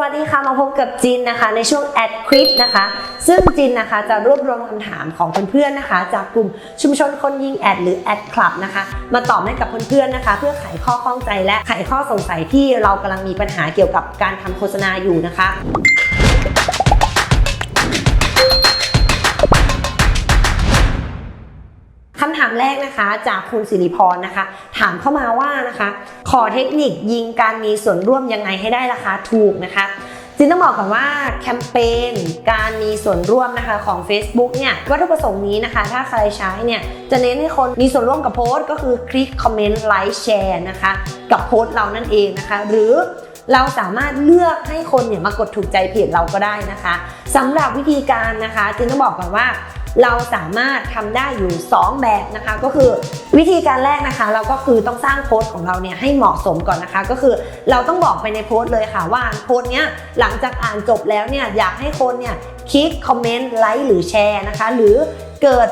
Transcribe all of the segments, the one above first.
วัสดีค่ะ มาพบกับจินนะคะในช่วงแอดคลิปนะคะ ซึ่งจินนะคะจะรวบรวมคำถามของเพื่อนๆนะคะ จากกลุ่มชุมชนคนยิงแอดหรือแอดคลับนะคะ มาตอบให้กับเพื่อนๆนะคะ เพื่อไขข้อข้องใจและไขข้อสงสัยที่เรากำลังมีปัญหาเกี่ยวกับการทำโฆษณาอยู่นะคะำถามแรกนะคะจากคุณสิริพรนะคะ ถามเข้ามาว่านะคะ ขอเทคนิคยิงการมีส่วนร่วมยังไงให้ได้ราคาถูกนะคะจินต้องบอกก่อนว่าแคมเปญการมีส่วนร่วมนะคะของ Facebook เนี่ยวัตถุประสงค์นี้นะคะ ถ้าใครใช้เนี่ยจะเน้นให้คนมีส่วนร่วมกับโพสต์ก็คือคลิกคอมเมนต์ไลค์แชร์นะคะกับโพสต์เรานั่นเองนะคะ หรือเราสามารถเลือกให้คนเนี่ยมากดถูกใจเพจเราก็ได้นะคะสำหรับวิธีการนะคะจินต้องบอกก่อนว่า เราสามารถทำได้อยู่ 2 แบบนะคะ ก็คือวิธีการแรกนะคะ เราก็คือต้องสร้างโพสต์ของเราเนี่ยให้เหมาะสมก่อนนะคะ ก็คือเราต้องบอกไปในโพสต์เลยค่ะว่าโพสต์เนี้ยหลังจากอ่านจบแล้วเนี่ยอยากให้คนเนี่ยคลิกคอมเมนต์ไลค์หรือแชร์นะคะ หรือเกิด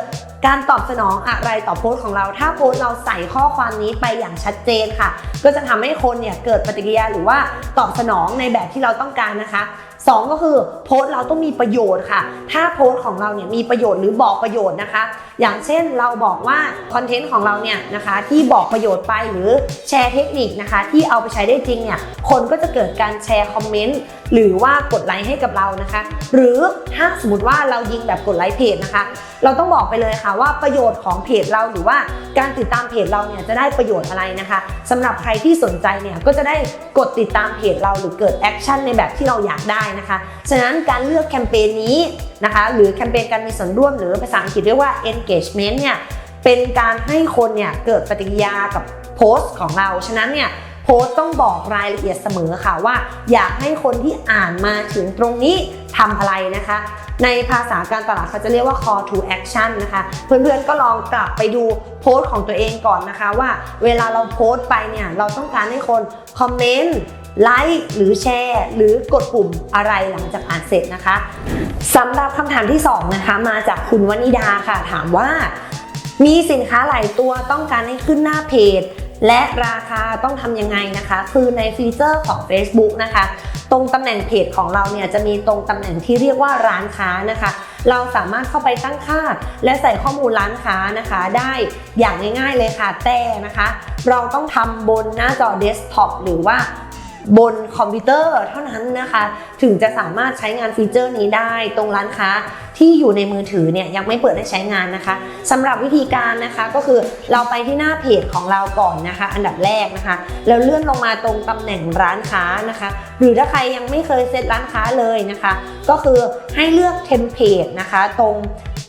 การตอบสนองอะไรต่อโพสต์ของเรา ถ้าโพสต์เราใส่ข้อความนี้ไปอย่างชัดเจนค่ะ ก็จะทำให้คนเนี่ยเกิดปฏิกิริยาหรือว่าตอบสนองในแบบที่เราต้องการนะคะ สองก็คือโพสต์เราต้องมีประโยชน์ค่ะ ถ้าโพสต์ของเราเนี่ยมีประโยชน์หรือบอกประโยชน์นะคะ อย่างเช่นเราบอกว่าคอนเทนต์ของเราเนี่ยนะคะที่บอกประโยชน์ไปหรือแชร์เทคนิคนะคะ ที่เอาไปใช้ได้จริงเนี่ยคนก็จะเกิดการแชร์คอมเมนต์หรือว่ากดไลค์ให้กับเรานะคะ หรือถ้าสมมติว่าเรายิงแบบกดไลค์เพจนะคะ เราต้องบอกไปเลยค่ะว่าประโยชน์ของเพจเราหรือว่าการติดตามเพจเราเนี่ยจะได้ประโยชน์อะไรนะคะสำหรับใครที่สนใจเนี่ยก็จะได้กดติดตามเพจเราหรือเกิดแอคชั่นในแบบที่เราอยากได้นะคะ ฉะนั้นการเลือกแคมเปญนี้นะคะ หรือแคมเปญการมีส่วนร่วมหรือภาษาอังกฤษเรียกว่า engagement เนี่ยเป็นการให้คนเนี่ยเกิดปฏิกิริยากับโพสต์ของเรา ฉะนั้นเนี่ย โพสต์ต้องบอกรายละเอียดเสมอค่ะว่า อยากให้คนที่อ่านมาถึงตรงนี้ทำอะไรนะคะ ในภาษาการตลาดเขาจะเรียกว่า call to action นะคะ เพื่อนๆก็ลองกลับไปดูโพสต์ของตัวเองก่อนนะคะ ว่าเวลาเราโพสต์ไปเนี่ย เราต้องการให้คนคอมเมนต์ไลค์หรือแชร์หรือกดปุ่มอะไรหลังจากอ่านเสร็จนะคะสำหรับคำถามที่สองนะคะ มาจากคุณวนิดาค่ะถามว่า มีสินค้าหลายตัวต้องการให้ขึ้นหน้าเพจ และราคาต้องทำยังไงนะคะ คือในฟีเจอร์ของ Facebook นะคะ ตรงตำแหน่งเพจของเราเนี่ยจะมีตรงตำแหน่งที่เรียกว่าร้านค้านะคะ เราสามารถเข้าไปตั้งค่า และใส่ข้อมูลร้านค้านะคะ ได้อย่างง่ายๆเลยค่ะแต่นะคะ เราต้องทำบนหน้าจอเดสก์ท็อปหรือว่า บนคอมพิวเตอร์เท่านั้นนะคะ ถึงจะสามารถใช้งานฟีเจอร์นี้ได้ตรงร้านค้าที่อยู่ในมือถือเนี่ยยังไม่เปิดให้ใช้งานนะคะสำหรับวิธีการนะคะก็คือเราไปที่หน้าเพจของเราก่อนนะคะ อันดับแรกนะคะแล้วเลื่อนลงมาตรงตำแหน่งร้านค้านะคะ หรือถ้าใครยังไม่เคยเซตร้านค้าเลยนะคะ ก็คือให้เลือกเทมเพลตนะคะ ตรง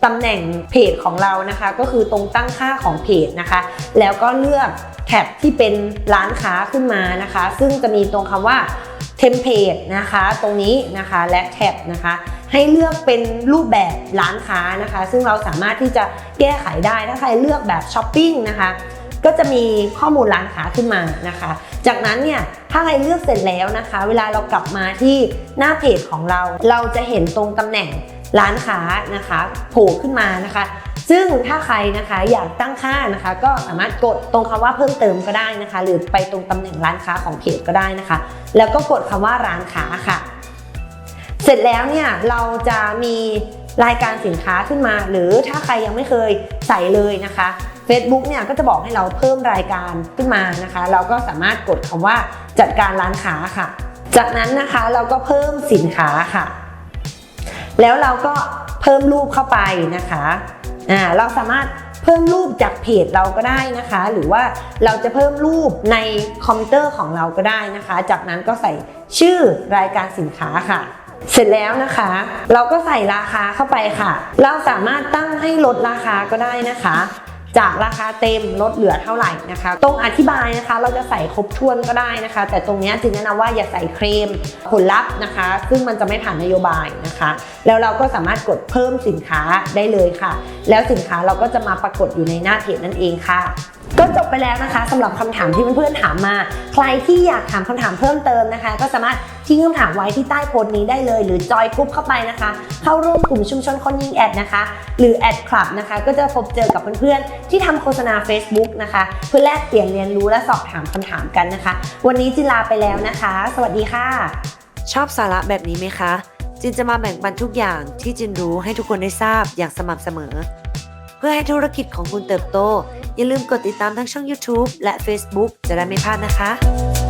ตำแหน่งเพจของเรานะคะ ก็คือตรงตั้งค่าของเพจนะคะ แล้วก็เลือกแท็บที่เป็นร้านค้าขึ้นมานะคะ ซึ่งจะมีตรงคำว่าเทมเพลตนะคะ ตรงนี้นะคะและแท็บนะคะ ให้เลือกเป็นรูปแบบร้านค้านะคะ ซึ่งเราสามารถที่จะแก้ไขได้ถ้าใครเลือกแบบช้อปปิ้งนะคะก็จะมีข้อมูลร้านค้าขึ้นมานะคะ จากนั้นเนี่ยถ้าใครเลือกเสร็จแล้วนะคะ เวลาเรากลับมาที่หน้าเพจของเรา เราจะเห็นตรงตำแหน่ง ร้านค้านะคะโผล่ขึ้นมานะคะ ซึ่งถ้าใครนะคะอยากตั้งค่านะคะ ก็สามารถกดตรงคำว่าเพิ่มเติมก็ได้นะคะ หรือไปตรงตำแหน่งร้านค้าของเพจก็ได้นะคะ แล้วก็กดคำว่าร้านค้าค่ะ เสร็จแล้วเนี่ยเราจะมีรายการสินค้าขึ้นมา หรือถ้าใครยังไม่เคยใส่เลยนะคะ Facebook เนี่ยก็จะบอกให้เราเพิ่มรายการขึ้นมานะคะ เราก็สามารถกดคำว่าจัดการร้านค้าค่ะ จากนั้นนะคะเราก็เพิ่มสินค้าค่ะ แล้วเราก็เพิ่มรูปเข้าไปนะคะอ่าเราสามารถเพิ่มรูปจากเพจเราก็ได้นะคะ หรือว่าเราจะเพิ่มรูปในคอมพิวเตอร์ของเราก็ได้นะคะ จากนั้นก็ใส่ชื่อรายการสินค้าค่ะ เสร็จแล้วนะคะ เราก็ใส่ราคาเข้าไปค่ะ เราสามารถตั้งให้ลดราคาก็ได้นะคะ จากราคาเต็มลดเหลือเท่าไหร่นะคะ ตรงอธิบายนะคะเราจะใส่ครบถ้วนก็ได้นะคะ แต่ตรงนี้จึงแนะนำว่าอย่าใส่เคลมผลลัพธ์นะคะ ซึ่งมันจะไม่ผ่านนโยบายนะคะ แล้วเราก็สามารถกดเพิ่มสินค้าได้เลยค่ะ แล้วสินค้าเราก็จะมาปรากฏอยู่ในหน้าเพจนั่นเองค่ะ ก็จบไปแล้วนะคะ สำหรับคำถามที่เพื่อนๆถามมา ใครที่อยากถามคำถามเพิ่มเติมนะคะ ก็สามารถทิ้งคำถามไว้ที่ใต้โพสต์นี้ได้เลย หรือจอยกรุ๊ปเข้าไปนะคะ เข้าร่วมกลุ่มชุมชนคนยิงแอดนะคะ หรือแอดคลับนะคะ ก็จะพบเจอกับเพื่อนๆ ที่ทำโฆษณา Facebook นะคะ เพื่อแลกเปลี่ยนเรียนรู้และสอบถามคำถามกันนะคะ วันนี้จินลาไปแล้วนะคะ สวัสดีค่ะ ชอบสาระแบบนี้ไหมคะจินจะมาแบ่งปันทุกอย่างที่จินรู้ให้ทุกคนได้ทราบอย่างสม่ำเสมอ เพื่อให้ธุรกิจของคุณเติบโต อย่าลืมกดติดตามทั้งช่อง YouTube และ Facebook จะได้ไม่พลาดนะคะ